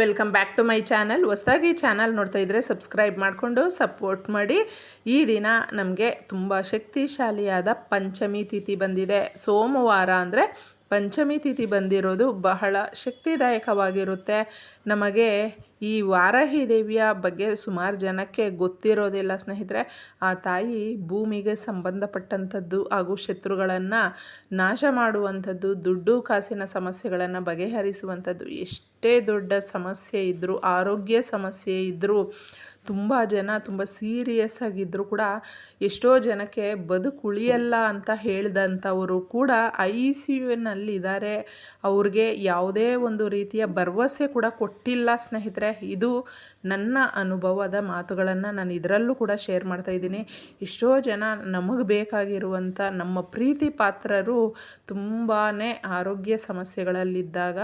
Welcome back to my channel. ಹೊಸದಾಗಿ channel ನೋಡ್ತಾ ಇದ್ದರೆ ಸಬ್ಸ್ಕ್ರೈಬ್ ಮಾಡಿಕೊಂಡು ಸಪೋರ್ಟ್ ಮಾಡಿ. ಈ ದಿನ ನಮಗೆ ತುಂಬ ಶಕ್ತಿಶಾಲಿಯಾದ ಪಂಚಮಿ ತಿಥಿ ಬಂದಿದೆ. ಸೋಮವಾರ ಅಂದರೆ ಪಂಚಮಿ ತಿಥಿ ಬಂದಿರೋದು ಬಹಳ ಶಕ್ತಿದಾಯಕವಾಗಿರುತ್ತೆ. ನಮಗೆ ಈ ವಾರಾಹಿ ದೇವಿಯ ಬಗ್ಗೆ ಸುಮಾರು ಜನಕ್ಕೆ ಗೊತ್ತಿರೋದಿಲ್ಲ ಸ್ನೇಹಿತರೆ. ಆ ತಾಯಿ ಭೂಮಿಗೆ ಸಂಬಂಧಪಟ್ಟಂಥದ್ದು ಹಾಗೂ ಶತ್ರುಗಳನ್ನು ನಾಶ ಮಾಡುವಂಥದ್ದು, ದುಡ್ಡು ಕಾಸಿನ ಸಮಸ್ಯೆಗಳನ್ನು ಬಗೆಹರಿಸುವಂಥದ್ದು ಎಷ್ಟೇ ದೊಡ್ಡ ಸಮಸ್ಯೆ ಇದ್ದರೂ ಆರೋಗ್ಯ ಸಮಸ್ಯೆ ಇದ್ದರೂ ತುಂಬ ಜನ, ತುಂಬ ಸೀರಿಯಸ್ ಆಗಿದ್ದರೂ ಕೂಡ ಎಷ್ಟೋ ಜನಕ್ಕೆ ಬದುಕುಳಿಯಲ್ಲ ಅಂತ ಹೇಳಿದಂಥವರು ಕೂಡ ಐ ಸಿ ಯುನಲ್ಲಿದ್ದಾರೆ ಅವ್ರಿಗೆ ಯಾವುದೇ ಒಂದು ರೀತಿಯ ಭರವಸೆ ಕೂಡ ಕೊಟ್ಟಿಲ್ಲ ಸ್ನೇಹಿತರೆ. ಇದು ನನ್ನ ಅನುಭವದ ಮಾತುಗಳನ್ನು ನಾನು ಇದರಲ್ಲೂ ಕೂಡ ಶೇರ್ ಮಾಡ್ತಾ ಇದ್ದೀನಿ. ಎಷ್ಟೋ ಜನ ನಮಗೆ ಬೇಕಾಗಿರುವಂಥ ನಮ್ಮ ಪ್ರೀತಿ ಪಾತ್ರರು ತುಂಬಾ ಆರೋಗ್ಯ ಸಮಸ್ಯೆಗಳಲ್ಲಿದ್ದಾಗ,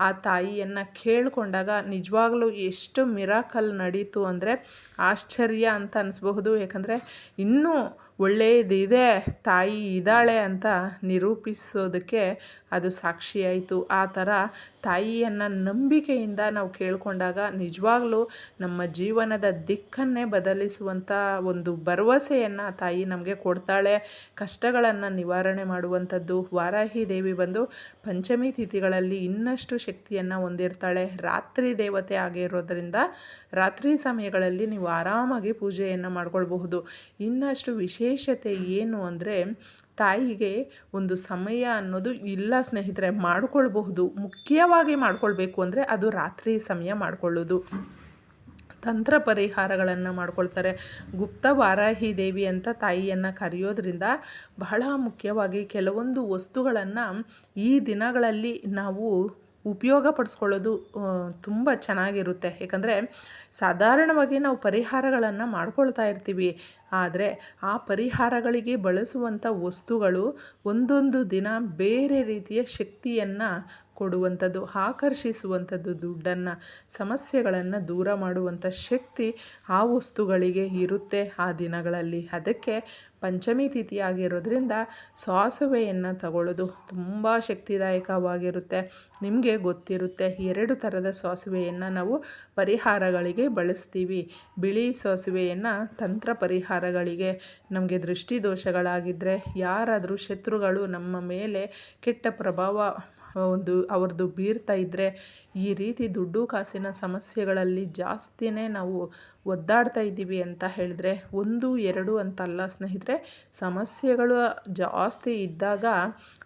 ಆ ತಾಯಿಯನ್ನು ಕೇಳಿಕೊಂಡಾಗ ನಿಜವಾಗ್ಲೂ ಎಷ್ಟು ಮಿರಾಕಲ್ ನಡೀತು ಅಂದರೆ ಆಶ್ಚರ್ಯ ಅಂತ ಅನಿಸ್ಬಹುದು. ಯಾಕಂದರೆ ಇನ್ನೂ ಒಳ್ಳೆಯದಿದೆ ತಾಯಿ ಇದ್ದಾಳೆ ಅಂತ ನಿರೂಪಿಸೋದಕ್ಕೆ ಅದು ಸಾಕ್ಷಿಯಾಯಿತು. ಆ ಥರ ತಾಯಿಯನ್ನು ನಂಬಿಕೆಯಿಂದ ನಾವು ಕೇಳಿಕೊಂಡಾಗ ನಿಜವಾಗ್ಲೂ ನಮ್ಮ ಜೀವನದ ದಿಕ್ಕನ್ನೇ ಬದಲಿಸುವಂಥ ಒಂದು ಭರವಸೆಯನ್ನು ತಾಯಿ ನಮಗೆ ಕೊಡ್ತಾಳೆ. ಕಷ್ಟಗಳನ್ನು ನಿವಾರಣೆ ಮಾಡುವಂಥದ್ದು. ವಾರಾಹಿ ದೇವಿ ಬಂದು ಪಂಚಮಿ ತಿಥಿಗಳಲ್ಲಿ ಇನ್ನಷ್ಟು ಶಕ್ತಿಯನ್ನು ಹೊಂದಿರ್ತಾಳೆ. ರಾತ್ರಿ ದೇವತೆ ಆಗಿರೋದ್ರಿಂದ ರಾತ್ರಿ ಸಮಯಗಳಲ್ಲಿ ನೀವು ಆರಾಮಾಗಿ ಪೂಜೆಯನ್ನು ಮಾಡ್ಕೊಳ್ಬಹುದು. ಇನ್ನಷ್ಟು ವಿಶೇಷತೆ ಏನು ಅಂದರೆ ತಾಯಿಗೆ ಒಂದು ಸಮಯ ಅನ್ನೋದು ಇಲ್ಲ ಸ್ನೇಹಿತರೆ, ಮಾಡಿಕೊಳ್ಬಹುದು. ಮುಖ್ಯವಾಗಿ ಮಾಡಿಕೊಳ್ಬೇಕು ಅಂದರೆ ಅದು ರಾತ್ರಿ ಸಮಯ ಮಾಡಿಕೊಳ್ಳೋದು ತಂತ್ರ ಪರಿಹಾರಗಳನ್ನು ಮಾಡ್ಕೊಳ್ತಾರೆ. ಗುಪ್ತ ವಾರಾಹಿ ದೇವಿ ಅಂತ ತಾಯಿಯನ್ನು ಕರೆಯೋದ್ರಿಂದ ಬಹಳ ಮುಖ್ಯವಾಗಿ ಕೆಲವೊಂದು ವಸ್ತುಗಳನ್ನು ಈ ದಿನಗಳಲ್ಲಿ ನಾವು ಉಪಯೋಗ ಪಡಿಸ್ಕೊಳ್ಳೋದು ತುಂಬ ಚೆನ್ನಾಗಿರುತ್ತೆ. ಏಕೆಂದರೆ ಸಾಧಾರಣವಾಗಿ ನಾವು ಪರಿಹಾರಗಳನ್ನು ಮಾಡ್ಕೊಳ್ತಾ ಇರ್ತೀವಿ. ಆದರೆ ಆ ಪರಿಹಾರಗಳಿಗೆ ಬಳಸುವಂಥ ವಸ್ತುಗಳು ಒಂದೊಂದು ದಿನ ಬೇರೆ ರೀತಿಯ ಶಕ್ತಿಯನ್ನು ಕೊಡುವಂಥದ್ದು, ಆಕರ್ಷಿಸುವಂಥದ್ದು ದುಡ್ಡನ್ನು, ಸಮಸ್ಯೆಗಳನ್ನು ದೂರ ಮಾಡುವಂಥ ಶಕ್ತಿ ಆ ವಸ್ತುಗಳಿಗೆ ಇರುತ್ತೆ ಆ ದಿನಗಳಲ್ಲಿ. ಅದಕ್ಕೆ ಪಂಚಮಿ ತಿಥಿಯಾಗಿರೋದ್ರಿಂದ ಸಾಸುವೆಯನ್ನು ತಗೊಳ್ಳೋದು ತುಂಬ ಶಕ್ತಿದಾಯಕವಾಗಿರುತ್ತೆ. ನಿಮಗೆ ಗೊತ್ತಿರುತ್ತೆ, ಎರಡು ಥರದ ಸಾಸುವೆಯನ್ನು ನಾವು ಪರಿಹಾರಗಳಿಗೆ ಬಳಸ್ತೀವಿ. ಬಿಳಿ ಸಾಸುವೆಯನ್ನು ತಂತ್ರ ಪರಿಹಾರಗಳಿಗೆ, ನಮಗೆ ದೃಷ್ಟಿ ದೋಷಗಳಾಗಿದ್ದರೆ ಯಾರಾದರೂ ಶತ್ರುಗಳು ನಮ್ಮ ಮೇಲೆ ಕೆಟ್ಟ ಪ್ರಭಾವ ಒಂದು ಅವ್ರದ್ದು ಬೀರ್ತಾ ಇದ್ದರೆ ಈ ರೀತಿ ದುಡ್ಡು ಕಾಸಿನ ಸಮಸ್ಯೆಗಳಲ್ಲಿ ಜಾಸ್ತಿನೇ ನಾವು ಒದ್ದಾಡ್ತಾ ಇದ್ದೀವಿ ಅಂತ ಹೇಳಿದ್ರೆ, ಒಂದು, ಎರಡು ಅಂತಲ್ಲ ಸ್ನೇಹಿತರೆ, ಸಮಸ್ಯೆಗಳು ಜಾಸ್ತಿ ಇದ್ದಾಗ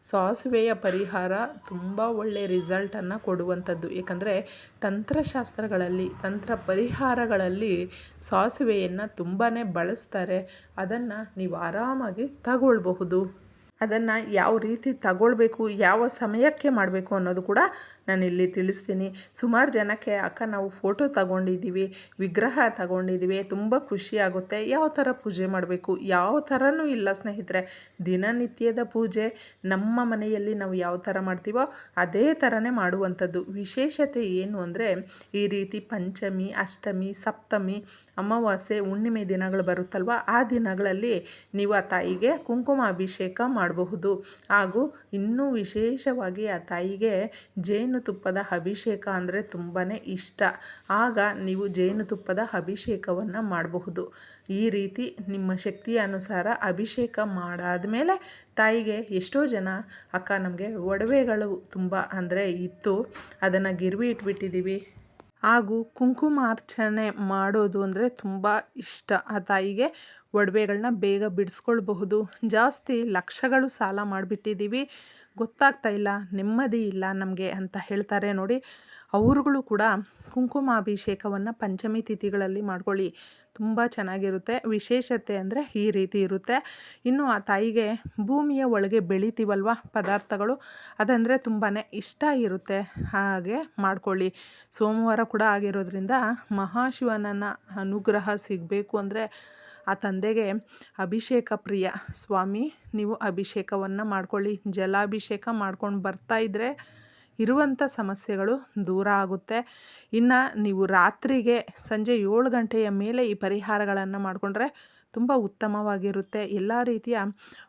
ಸಾಸಿವೆಯ ಪರಿಹಾರ ತುಂಬ ಒಳ್ಳೆ ರಿಸಲ್ಟನ್ನು ಕೊಡುವಂಥದ್ದು. ಏಕೆಂದರೆ ತಂತ್ರಶಾಸ್ತ್ರಗಳಲ್ಲಿ, ತಂತ್ರ ಪರಿಹಾರಗಳಲ್ಲಿ ಸಾಸಿವೆಯನ್ನು ತುಂಬಾ ಬಳಸ್ತಾರೆ. ಅದನ್ನು ನೀವು ಆರಾಮಾಗಿ ತಗೊಳ್ಬಹುದು. ಅದನ್ನು ಯಾವ ರೀತಿ ತಗೊಳ್ಬೇಕು, ಯಾವ ಸಮಯಕ್ಕೆ ಮಾಡಬೇಕು ಅನ್ನೋದು ಕೂಡ ನಾನು ಇಲ್ಲಿ ತಿಳಿಸ್ತೀನಿ. ಸುಮಾರು ಜನಕ್ಕೆ, ಅಕ್ಕ, ನಾವು ಫೋಟೋ ತಗೊಂಡಿದ್ದೀವಿ ವಿಗ್ರಹ ತಗೊಂಡಿದ್ದೀವಿ ತುಂಬ ಖುಷಿ ಆಗುತ್ತೆ, ಯಾವ ಥರ ಪೂಜೆ ಮಾಡಬೇಕು? ಯಾವ ಥರನೂ ಇಲ್ಲ ಸ್ನೇಹಿತರೆ, ದಿನನಿತ್ಯದ ಪೂಜೆ, ನಮ್ಮ ಮನೆಯಲ್ಲಿ ನಾವು ಯಾವ ಥರ ಮಾಡ್ತೀವೋ ಅದೇ ಥರನೇ ಮಾಡುವಂಥದ್ದು. ವಿಶೇಷತೆ ಏನು ಅಂದರೆ, ಈ ರೀತಿ ಪಂಚಮಿ, ಅಷ್ಟಮಿ, ಸಪ್ತಮಿ, ಅಮಾವಾಸ್ಯೆ, ಹುಣ್ಣಿಮೆ ದಿನಗಳು ಬರುತ್ತಲ್ವ, ಆ ದಿನಗಳಲ್ಲಿ ನೀವು ಆ ತಾಯಿಗೆ ಕುಂಕುಮ ಅಭಿಷೇಕ ಮಾಡಬಹುದು. ಹಾಗೂ ಇನ್ನೂ ವಿಶೇಷವಾಗಿ ಆ ತಾಯಿಗೆ ಜೇನುತುಪ್ಪದ ಅಭಿಷೇಕ ಅಂದರೆ ತುಂಬಾ ಇಷ್ಟ. ಆಗ ನೀವು ಜೇನುತುಪ್ಪದ ಅಭಿಷೇಕವನ್ನು ಮಾಡಬಹುದು. ಈ ರೀತಿ ನಿಮ್ಮ ಶಕ್ತಿಯ ಅನುಸಾರ ಅಭಿಷೇಕ ಮಾಡಾದಮೇಲೆ ತಾಯಿಗೆ ಎಷ್ಟೋ ಜನ ಅಕ್ಕ ನಮಗೆ ಒಡವೆಗಳು ತುಂಬ ಅಂದರೆ ಇತ್ತು. ಅದನ್ನು ಗಿರ್ವಿ ಇಟ್ಬಿಟ್ಟಿದ್ದೀವಿ ಹಾಗೂ ಕುಂಕುಮಾರ್ಚನೆ ಮಾಡೋದು ಅಂದರೆ ತುಂಬ ಇಷ್ಟ. ಆ ತಾಯಿಗೆ ಒಡವೆಗಳನ್ನ ಬೇಗ ಬಿಡಿಸ್ಕೊಳ್ಬಹುದು. ಜಾಸ್ತಿ ಲಕ್ಷಗಳು ಸಾಲ ಮಾಡಿಬಿಟ್ಟಿದ್ದೀವಿ ಗೊತ್ತಾಗ್ತಾ ಇಲ್ಲ, ನೆಮ್ಮದಿ ಇಲ್ಲ ನಮಗೆ ಅಂತ ಹೇಳ್ತಾರೆ ನೋಡಿ. ಅವರುಗಳು ಕೂಡ ಕುಂಕುಮಾಭಿಷೇಕವನ್ನು ಪಂಚಮಿ ತಿಥಿಗಳಲ್ಲಿ ಮಾಡ್ಕೊಳ್ಳಿ. ತುಂಬ ಚೆನ್ನಾಗಿರುತ್ತೆ. ವಿಶೇಷತೆ ಅಂದರೆ ಈ ರೀತಿ ಇರುತ್ತೆ. ಇನ್ನು ಆ ತಾಯಿಗೆ ಭೂಮಿಯ ಒಳಗೆ ಬೆಳಿತೀವಲ್ವ ಪದಾರ್ಥಗಳು? ಅದಂದರೆ ತುಂಬಾ ಇಷ್ಟ ಇರುತ್ತೆ. ಹಾಗೆ ಮಾಡ್ಕೊಳ್ಳಿ. ಸೋಮವಾರ ಕೂಡ ಆಗಿರೋದ್ರಿಂದ ಮಹಾಶಿವನನ್ನು ಅನುಗ್ರಹ ಸಿಗಬೇಕು ಅಂದರೆ ಆ ತಂದೆಗೆ, ಅಭಿಷೇಕ ಪ್ರಿಯ ಸ್ವಾಮಿ, ನೀವು ಅಭಿಷೇಕವನ್ನು ಮಾಡ್ಕೊಳ್ಳಿ. ಜಲಾಭಿಷೇಕ ಮಾಡ್ಕೊಂಡು ಬರ್ತಾ ಇದ್ದರೆ ಇರುವಂಥ ಸಮಸ್ಯೆಗಳು ದೂರ ಆಗುತ್ತೆ. ಇನ್ನು ನೀವು ರಾತ್ರಿಗೆ ಸಂಜೆ ಏಳು ಗಂಟೆಯ ಮೇಲೆ ಈ ಪರಿಹಾರಗಳನ್ನು ಮಾಡಿಕೊಂಡ್ರೆ ತುಂಬ ಉತ್ತಮವಾಗಿರುತ್ತೆ. ಎಲ್ಲ ರೀತಿಯ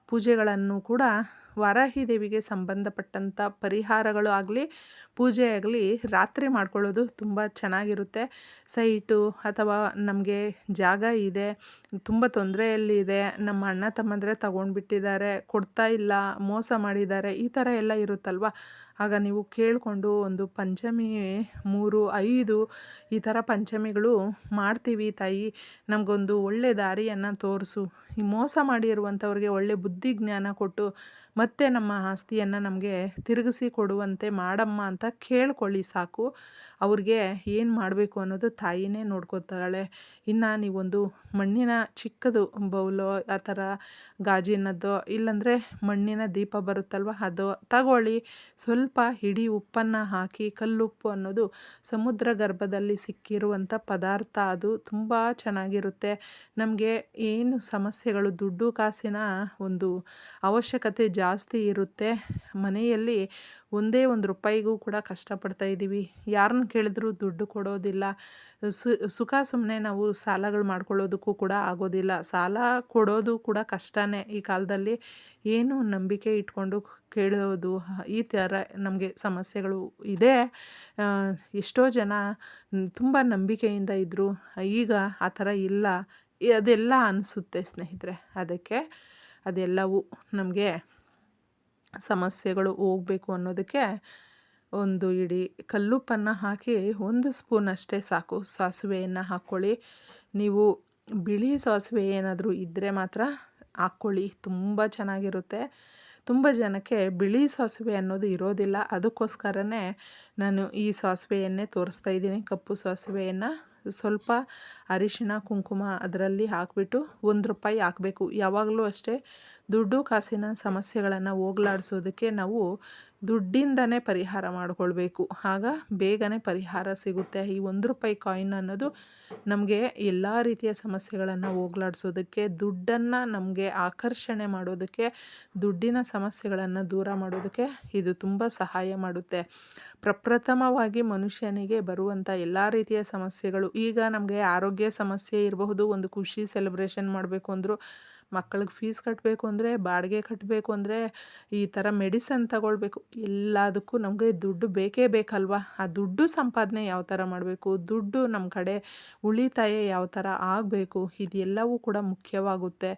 ಪೂಜೆಗಳನ್ನು ಕೂಡ ವಾರಾಹಿ ದೇವಿಗೆ ಸಂಬಂಧಪಟ್ಟಂಥ ಪರಿಹಾರಗಳು ಆಗಲಿ, ಪೂಜೆ ಆಗಲಿ ರಾತ್ರಿ ಮಾಡ್ಕೊಳ್ಳೋದು ತುಂಬ ಚೆನ್ನಾಗಿರುತ್ತೆ. ಸೈಟು ಅಥವಾ ನಮಗೆ ಜಾಗ ಇದೆ, ತುಂಬ ತೊಂದರೆಯಲ್ಲಿದೆ, ನಮ್ಮ ಅಣ್ಣ ತಮ್ಮಂದರೆ ತಗೊಂಡ್ಬಿಟ್ಟಿದ್ದಾರೆ, ಕೊಡ್ತಾ ಇಲ್ಲ, ಮೋಸ ಮಾಡಿದ್ದಾರೆ, ಈ ಥರ ಎಲ್ಲ ಇರುತ್ತಲ್ವ? ಆಗ ನೀವು ಕೇಳಿಕೊಂಡು ಒಂದು ಪಂಚಮಿ ಮೂರು ಐದು ಈ ಥರ ಪಂಚಮಿಗಳು ಮಾಡ್ತೀವಿ ತಾಯಿ. ನಮಗೊಂದು ಒಳ್ಳೆ ದಾರಿಯನ್ನು ತೋರಿಸು. ಈ ಮೋಸ ಮಾಡಿರುವಂಥವ್ರಿಗೆ ಒಳ್ಳೆ ಬುದ್ಧಿ ಜ್ಞಾನ ಕೊಟ್ಟು ಮತ್ತೆ ನಮ್ಮ ಆಸ್ತಿಯನ್ನು ನಮಗೆ ತಿರುಗಿಸಿ ಕೊಡುವಂತೆ ಮಾಡಮ್ಮ ಅಂತ ಕೇಳ್ಕೊಳ್ಳಿ ಸಾಕು. ಅವ್ರಿಗೆ ಏನು ಮಾಡಬೇಕು ಅನ್ನೋದು ತಾಯಿನೇ ನೋಡ್ಕೋತಾಳೆ. ಇನ್ನು ನೀವೊಂದು ಮಣ್ಣಿನ ಚಿಕ್ಕದು ಬೌಲೋ, ಆ ಥರ ಗಾಜಿನದ್ದೋ, ಇಲ್ಲಾಂದರೆ ಮಣ್ಣಿನ ದೀಪ ಬರುತ್ತಲ್ವ, ಅದು ತಗೊಳ್ಳಿ. ಸ್ವಲ್ಪ ಹಿಡಿ ಉಪ್ಪನ್ನು ಹಾಕಿ ಕಲ್ಲುಪ್ಪು ಅನ್ನೋದು ಸಮುದ್ರ ಗರ್ಭದಲ್ಲಿ ಸಿಕ್ಕಿರುವಂಥ ಪದಾರ್ಥ ಅದು ತುಂಬ ಚೆನ್ನಾಗಿರುತ್ತೆ. ನಮಗೆ ಏನು ಸಮಸ್ಯೆಗಳು, ದುಡ್ಡು ಕಾಸಿನ ಒಂದು ಅವಶ್ಯಕತೆ ಜಾಸ್ತಿ ಇರುತ್ತೆ. ಮನೆಯಲ್ಲಿ ಒಂದೇ ಒಂದು ರೂಪಾಯಿಗೂ ಕೂಡ ಕಷ್ಟಪಡ್ತಾ ಇದ್ದೀವಿ. ಯಾರನ್ನ ಕೇಳಿದ್ರೂ ದುಡ್ಡು ಕೊಡೋದಿಲ್ಲ. ಸು, ಸುಖ ಸುಮ್ಮನೆ ನಾವು ಸಾಲಗಳು ಮಾಡ್ಕೊಳ್ಳೋದಕ್ಕೂ ಕೂಡ ಆಗೋದಿಲ್ಲ. ಸಾಲ ಕೊಡೋದು ಕೂಡ ಕಷ್ಟನೇ ಈ ಕಾಲದಲ್ಲಿ. ಏನು ನಂಬಿಕೆ ಇಟ್ಕೊಂಡು ಕೇಳೋದು ಈ ಥರ ನಮಗೆ ಸಮಸ್ಯೆಗಳು ಇದೆ. ಎಷ್ಟೋ ಜನ ತುಂಬ ನಂಬಿಕೆಯಿಂದ ಇದ್ದರು ಈಗ ಆ ಥರ ಇಲ್ಲ. ಅದೆಲ್ಲ ಅನಿಸುತ್ತೆ ಸ್ನೇಹಿತರೆ. ಅದಕ್ಕೆ ಅದೆಲ್ಲವೂ ನಮಗೆ ಸಮಸ್ಯೆಗಳು ಹೋಗಬೇಕು ಅನ್ನೋದಕ್ಕೆ ಒಂದು ಇಡೀ ಕಲ್ಲುಪ್ಪನ್ನು ಹಾಕಿ ಒಂದು ಸ್ಪೂನ್ ಅಷ್ಟೇ ಸಾಕು. ಸಾಸಿವೆಯನ್ನು ಹಾಕ್ಕೊಳ್ಳಿ. ನೀವು ಬಿಳಿ ಸಾಸಿವೆ ಏನಾದರೂ ಇದ್ದರೆ ಮಾತ್ರ ಹಾಕ್ಕೊಳ್ಳಿ. ತುಂಬ ಚೆನ್ನಾಗಿರುತ್ತೆ. ತುಂಬ ಜನಕ್ಕೆ ಬಿಳಿ ಸಾಸಿವೆ ಅನ್ನೋದು ಇರೋದಿಲ್ಲ. ಅದಕ್ಕೋಸ್ಕರನೇ ನಾನು ಈ ಸಾಸಿವೆಯನ್ನೇ ತೋರಿಸ್ತಾ ಇದ್ದೀನಿ. ಕಪ್ಪು ಸಾಸಿವೆಯನ್ನು ಸ್ವಲ್ಪ ಅರಿಶಿಣ, ಕುಂಕುಮ ಅದರಲ್ಲಿ ಹಾಕಿಬಿಟ್ಟು ಒಂದು ರೂಪಾಯಿ ಹಾಕಬೇಕು. ಯಾವಾಗಲೂ ಅಷ್ಟೇ ದುಡ್ಡು ಕಾಸಿನ ಸಮಸ್ಯೆಗಳನ್ನು ಹೋಗ್ಲಾಡ್ಸೋದಕ್ಕೆ ನಾವು ದುಡ್ಡಿಂದನೇ ಪರಿಹಾರ ಮಾಡಿಕೊಳ್ಬೇಕು. ಆಗ ಬೇಗನೆ ಪರಿಹಾರ ಸಿಗುತ್ತೆ. ಈ ಒಂದು ರೂಪಾಯಿ ಕಾಯಿನ್ ಅನ್ನೋದು ನಮಗೆ ಎಲ್ಲ ರೀತಿಯ ಸಮಸ್ಯೆಗಳನ್ನು ಹೋಗ್ಲಾಡಿಸೋದಕ್ಕೆ, ದುಡ್ಡನ್ನು ನಮಗೆ ಆಕರ್ಷಣೆ ಮಾಡೋದಕ್ಕೆ, ದುಡ್ಡಿನ ಸಮಸ್ಯೆಗಳನ್ನು ದೂರ ಮಾಡೋದಕ್ಕೆ ಇದು ತುಂಬ ಸಹಾಯ ಮಾಡುತ್ತೆ. ಪ್ರಪ್ರಥಮವಾಗಿ ಮನುಷ್ಯನಿಗೆ ಬರುವಂಥ ಎಲ್ಲ ರೀತಿಯ ಸಮಸ್ಯೆಗಳು, ಈಗ ನಮಗೆ ಆರೋಗ್ಯ ಸಮಸ್ಯೆ ಇರಬಹುದು, ಒಂದು ಖುಷಿ ಸೆಲೆಬ್ರೇಷನ್ ಮಾಡಬೇಕು ಅಂದರೂ ಮಕ್ಕಳಿಗೆ ಫೀಸ್ ಕಟ್ಟಬೇಕು ಅಂದರೆ, ಬಾಡಿಗೆ ಕಟ್ಟಬೇಕು ಅಂದರೆ ಈ ಥರ ಮೆಡಿಸನ್ ತಗೊಳ್ಬೇಕು. ಎಲ್ಲದಕ್ಕೂ ನಮಗೆ ದುಡ್ಡು ಬೇಕೇ ಬೇಕಲ್ವಾ? ಆ ದುಡ್ಡು ಸಂಪಾದನೆ ಯಾವ ಥರ ಮಾಡಬೇಕು? ದುಡ್ಡು ನಮ್ಮ ಕಡೆ ಉಳಿತಾಯ ಯಾವ ಥರ ಆಗಬೇಕು? ಇದೆಲ್ಲವೂ ಕೂಡ ಮುಖ್ಯವಾಗುತ್ತೆ.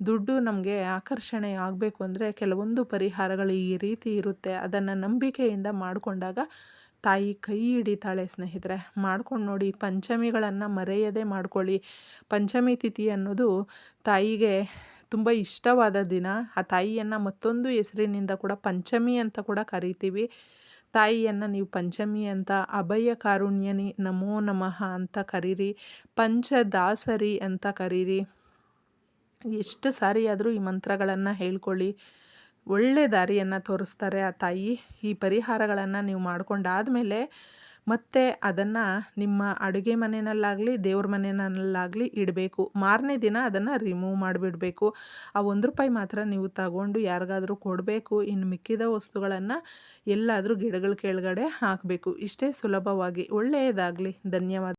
ದುಡ್ಡು ನಮಗೆ ಆಕರ್ಷಣೆ ಆಗಬೇಕು ಅಂದರೆ ಕೆಲವೊಂದು ಪರಿಹಾರಗಳು ಈ ರೀತಿ ಇರುತ್ತೆ. ಅದನ್ನು ನಂಬಿಕೆಯಿಂದ ಮಾಡಿಕೊಂಡಾಗ ತಾಯಿ ಕೈ ಹಿಡಿತಾಳೆ ಸ್ನೇಹಿತರೆ. ಮಾಡ್ಕೊಂಡು ನೋಡಿ, ಪಂಚಮಿಗಳನ್ನು ಮರೆಯದೆ ಮಾಡ್ಕೊಳ್ಳಿ. ಪಂಚಮಿ ತಿಥಿ ಅನ್ನೋದು ತಾಯಿಗೆ ತುಂಬ ಇಷ್ಟವಾದ ದಿನ. ಆ ತಾಯಿಯನ್ನು ಮತ್ತೊಂದು ಹೆಸರಿನಿಂದ ಕೂಡ ಪಂಚಮಿ ಅಂತ ಕೂಡ ಕರಿತೀವಿ. ತಾಯಿಯನ್ನು ನೀವು ಪಂಚಮಿ ಅಂತ, ಅಭಯ ಕಾರುಣ್ಯನಿ ನಮೋ ನಮಃ ಅಂತ ಕರೀರಿ. ಪಂಚದಾಸರಿ ಅಂತ ಕರೀರಿ. ಎಷ್ಟು ಸಾರಿ ಆದರೂ ಈ ಮಂತ್ರಗಳನ್ನು ಹೇಳ್ಕೊಳ್ಳಿ. ಒಳ್ಳೆ ದಾರಿಯನ್ನು ತೋರಿಸ್ತಾರೆ ಆ ತಾಯಿ. ಈ ಪರಿಹಾರಗಳನ್ನು ನೀವು ಮಾಡ್ಕೊಂಡಾದಮೇಲೆ ಮತ್ತೆ ಅದನ್ನು ನಿಮ್ಮ ಅಡುಗೆ ಮನೆಯಲ್ಲಾಗಲಿ, ದೇವ್ರ ಮನೆಯಲ್ಲಾಗಲಿ ಇಡಬೇಕು. ಮಾರನೇ ದಿನ ಅದನ್ನು ರಿಮೂವ್ ಮಾಡಿಬಿಡಬೇಕು. ಆ ಒಂದು ರೂಪಾಯಿ ಮಾತ್ರ ನೀವು ತಗೊಂಡು ಯಾರಿಗಾದರೂ ಕೊಡಬೇಕು. ಇನ್ನು ಮಿಕ್ಕಿದ ವಸ್ತುಗಳನ್ನು ಎಲ್ಲಾದರೂ ಗಿಡಗಳ ಕೆಳಗಡೆ ಹಾಕಬೇಕು. ಇಷ್ಟೇ ಸುಲಭವಾಗಿ. ಒಳ್ಳೆಯದಾಗಲಿ. ಧನ್ಯವಾದ.